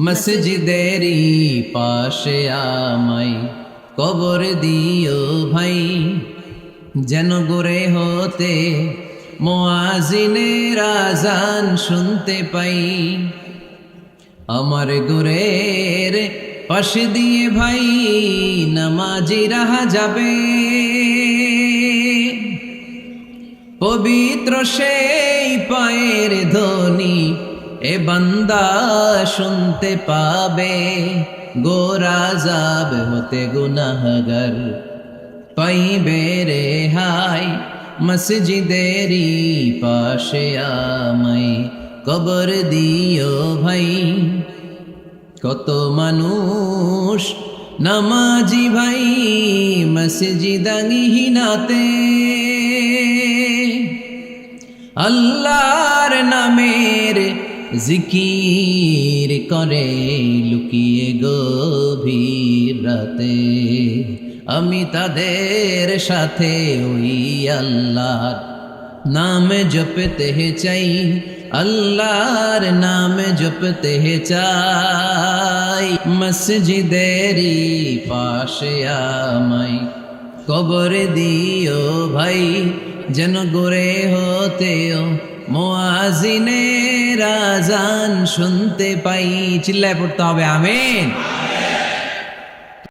মসজিদেরই পাশে আমাই কবর দিও ভাই। যেন গোরে হতে মোয়াজিনের আজান শুনতে পাই। আমার গোরের পাশে দিয়ে ভাই নামাজি রাহা যাবে। পবিত্র সেই পায়ের ধ্বনি এ বান্দা শুনতে পাবে গোরা যাব হতে গুনাহগার। পাইবে রে হাই মসজিদেরই পাশে আমাই কবর দিও ভাই। কত মানুষ নামাজি ভাই মসজিদাঙ্গিহীনাতে আল্লাহর নামের জিকির করে লুকিয়ে গভীর রাতে। আমি তাদের সাথে ওই আল্লাহর নাম জপতে চাই, আল্লাহর নাম জপতে চাই। মসজিদেরই পাশে আমাই কবর দিও ভাই, যেন গোরে হতেও মোয়াজিনের আজান শুনতে পাই চিল্লায় পড়তে হবে আমিন।